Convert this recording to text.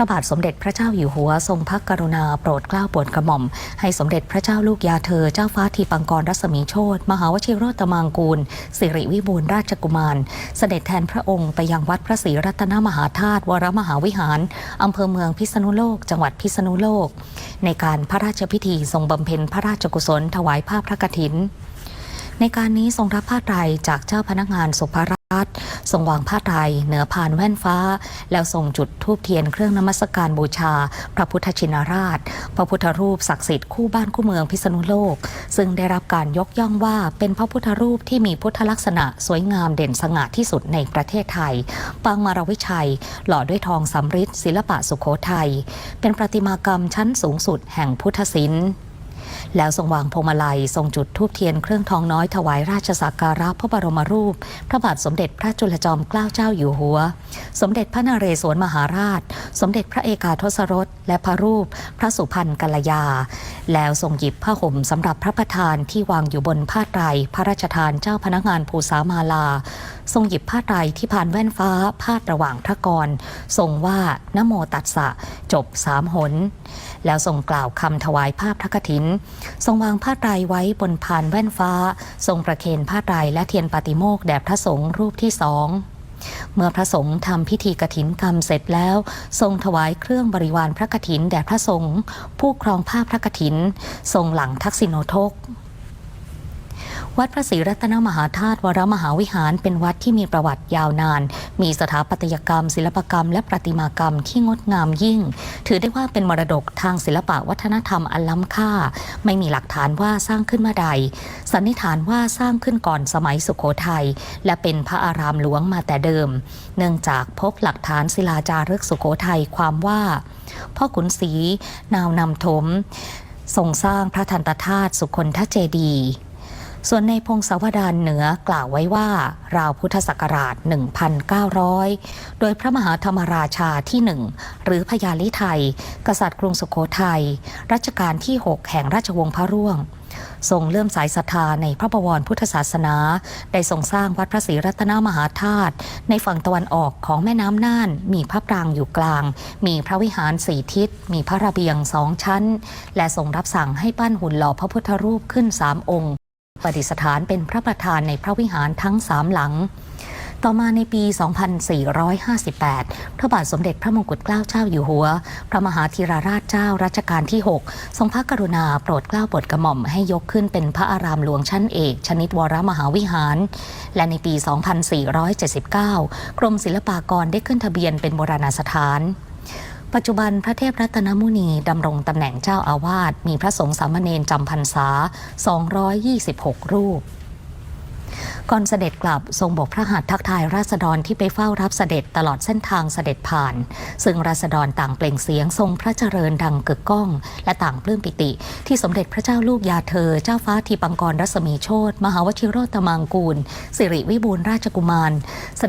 พระบาทสมเด็จพระเจ้าอยู่หัวทรงพระกรุณาโปรดเกล้าโปรดกระหม่อม ให้สมเด็จพระเจ้าลูกยาเธอเจ้าฟ้าทีปังกรรัศมีโชตมหาวชิโรตมังกูล สิริวิบูลราชกุมาร เสด็จแทนพระองค์ไปยังวัดพระศรีรัตนมหาธาตุวรมหาวิหาร อำเภอเมืองพิษณุโลก จังหวัดพิษณุโลก ในการพระราชพิธีทรงบำเพ็ญพระราชกุศลถวายผ้าพระกฐิน ในการนี้ทรงรับผ้าไตรจากเจ้าพนักงานสุภร ตน์ทรงวางผ้าไตรเหนือพานแว่นฟ้า แล้วทรงจุดธูปเทียนเครื่องนมัสการบูชา พระพุทธชินราช พระพุทธรูปศักดิ์สิทธิ์คู่บ้านคู่เมืองพิษณุโลก ซึ่งได้รับการยกย่องว่าเป็นพระพุทธรูปที่มีพุทธลักษณะสวยงามเด่นสง่าที่สุดในประเทศไทย ปางมารวิชัย หล่อด้วยทองสำริดศิลปะสุโขทัย เป็นประติมากรรมชั้นสูงสุดแห่งพุทธศิลป์ แล้วทรงวางพวงมาลัยทรงจุดธูปเทียนเครื่องทองน้อยถวายราชสักการะพระบรมรูป พระบาทสมเด็จพระจุลจอมเกล้าเจ้าอยู่หัว สมเด็จพระนเรศวรมหาราช สมเด็จพระเอกาทศรส และพระรูปพระสุพรรณกัลยา แล้วทรงหยิบผ้าห่มสำหรับพระประธานที่วางอยู่บนผ้าไตรพระราชทานเจ้าพนักงานภูษามาลา ทรงหยิบผ้าไตรที่ผ่านแว่นฟ้าพาดระหว่างพระกร ทรงว่านโมตัสสะจบสามหน แล้วทรงกล่าวคำถวายผ้าพพระกฐิน ทรงวางผ้าไตรไว้บนพานแว่นฟ้า ทรงประเคนผ้าไตรและเทียนปาติโมกข์แด่พระสงฆ์รูปที่สอง เมื่อพระสงฆ์ทำพิธีกรถินกรรมเสร็จแล้ว ทรงถวายเครื่องบริวารพระกรถินแด่พระสงฆ์ผู้ครองผ้าพระกรถิน ทรงหลังทักษิโนทก วัดพระศรีรัตนมหาธาตุวรมหาวิหารเป็นวัดที่มีประวัติยาวนาน มีสถาปัตยกรรม ศิลปกรรม และประติมากรรมที่งดงามยิ่ง ถือได้ว่าเป็นมรดกทางศิลปะวัฒนธรรมอันล้ำค่า ไม่มีหลักฐานว่าสร้างขึ้นเมื่อใด สันนิษฐานว่าสร้างขึ้นก่อนสมัยสุโขทัยและเป็นพระอารามหลวงมาแต่เดิม เนื่องจากพบหลักฐานศิลาจารึกสุโขทัยความว่า พ่อขุนศรีนาวนำถมทรงสร้างพระทันตธาตุสุคนทเจดีย์ ส่วนในพงศาวดารเหนือกล่าวไว้ว่า ราวพุทธศักราช 1,900 โดยพระมหาธรรมราชาที่หนึ่งหรือพญาลิไทย กษัตริย์กรุงสุโขทัยรัชกาลที่ 6 แห่งราชวงศ์พระร่วงทรงเลื่อมสายศรัทธาในพระบวรพุทธศาสนา ได้ทรงสร้างวัดพระศรีรัตนมหาธาตุในฝั่งตะวันออกของแม่น้ำน่าน มีพระปรางอยู่กลาง มีพระวิหารสี่ทิศ มีพระระเบียงสองชั้น และทรงรับสั่งให้ปั้นหุ่นหล่อพระพุทธรูปขึ้นสามองค์ ประดิษฐานเป็นพระประธานในพระวิหารทั้งสามหลัง ต่อมาในปี 2458 พระบาทสมเด็จพระมงกุฎเกล้าเจ้าอยู่หัว พระมหาธีรราชเจ้ารัชกาลที่ 6 ทรงพระกรุณาโปรดเกล้าโปรดกระหม่อมให้ยกขึ้นเป็นพระอารามหลวงชั้นเอก ชนิดวรมหาวิหาร และในปี 2479 กรมศิลปากรได้ขึ้นทะเบียนเป็นโบราณสถาน ปัจจุบันพระเทพรัตนมุนีดำรงตำแหน่งเจ้าอาวาสมีพระสงฆ์สามเณรจำพรรษา 226 รูป ก่อนเสด็จกลับทรงบอกพระหัตถ์ทักทายราษฎรที่ไปเฝ้ารับเสด็จตลอดเส้นทางเสด็จผ่าน ซึ่งราษฎรต่างเปล่งเสียงทรงพระเจริญดังกึกก้อง และต่างปลื้มปิติ ที่สมเด็จพระเจ้าลูกยาเธอ เจ้าฟ้าทีปังกรรัศมีโชตมหาวชิโรตมังกูล สิริวิบูลราชกุมารเส